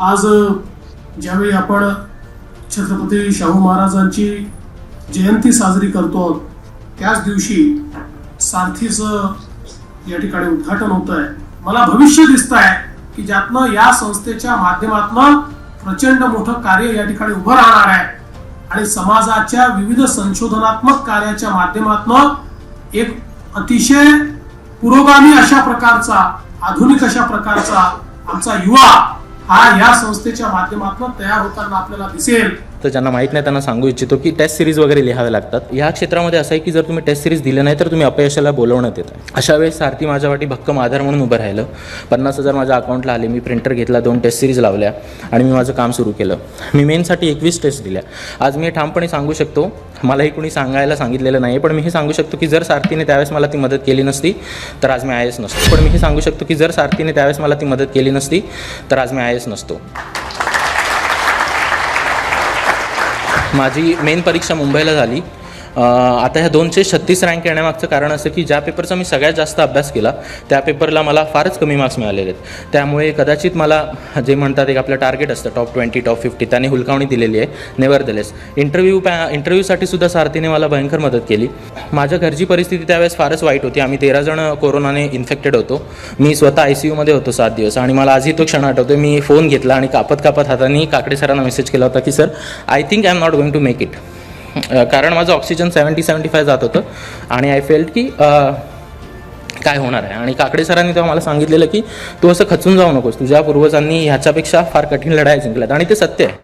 आज ज्यावेळी आपण छत्रपती शाहू महाराजांची जयंती साजरी करतो त्याच दिवशी सारथीचं या ठिकाणी उद्घाटन होत आहे मला भविष्य दिसत आहे की ज्यातनं या संस्थेच्या माध्यमातून प्रचंड मोठं कार्य या ठिकाणी उभं राहणार आहे. आणि समाजाच्या विविध संशोधनात्मक कार्याच्या माध्यमातून एक अतिशय पुरोगामी अशा प्रकारचा आधुनिक अशा प्रकारचा आमचा युवा हा या संस्थेच्या माध्यमातून तयार होताना आपल्याला दिसेल. तर ज्यांना माहीत नाही त्यांना सांगू इच्छितो की टेस्ट सिरीज वगैरे लिहाव्या लागतात. ह्या क्षेत्रामध्ये असं आहे की जर तुम्ही टेस्ट सिरीज दिलं नाही तर तुम्ही अपयशाला बोलवण्यात येत आहे. अशा वेळेस सारथी माझ्या वाटी भक्कम आधार म्हणून उभं राहिलं. पन्नास हजार माझ्या अकाउंटला आले. मी प्रिंटर घेतला दोन टेस्ट सिरीज लावल्या आणि मी माझं काम सुरू केलं. मी मेनसाठी एकवीस टेस्ट दिल्या. आज मी ठामपणे सांगू शकतो. मलाही कुणी सांगायला सांगितलेलं नाही पण मी हे सांगू शकतो की जर सारथीने त्यावेळेस मला ती मदत केली नसती तर आज मी आय एस नसतो. पण मी हे सांगू शकतो की जर सारथीने त्यावेळेस मला ती मदत केली नसती तर आज मी आय एस नसतो. माझी मेन परीक्षा मुंबईला झाली. आता ह्या दोनशे छत्तीस रँक येण्यामागचं कारण असं की ज्या पेपरचा मी सगळ्यात जास्त अभ्यास केला त्या पेपरला मला फारच कमी मार्क्स मिळालेले आहेत. त्यामुळे कदाचित मला जे म्हणतात एक आपलं टार्गेट असतं टॉप ट्वेंटी टॉप फिफ्टी त्याने हुलकावणी दिलेली आहे नेवर दिलेस इंटरव्ह्यू पॅ इंटरव्ह्यूसाठी सुद्धा सारथीने मला भयंकर मदत केली. माझ्या घरची परिस्थिती त्यावेळेस फारच वाईट होती. आम्ही तेरा जण कोरोनाने इन्फेक्टेड होतो. मी स्वतः आय सी यूमध्ये होतो सात दिवस आणि मला आजही तो क्षण आठवतो मी फोन घेतला आणि कापत कापत हाताने काकडे सरांना मेसेज केला होता की sir I think I am not going to make it कारण माझं ऑक्सिजन सेवन्टी सेवन्टी फाय जात होतं. आणि आय फेल्ट की काय होणार आहे? आणि काकडे सरांनी तेव्हा मला सांगितलेलं की तू असं खचून जाऊ नकोस. तुझ्या पूर्वजांनी ह्याच्यापेक्षा फार कठीण लढाई जिंकल्यात. आणि ते सत्य आहे.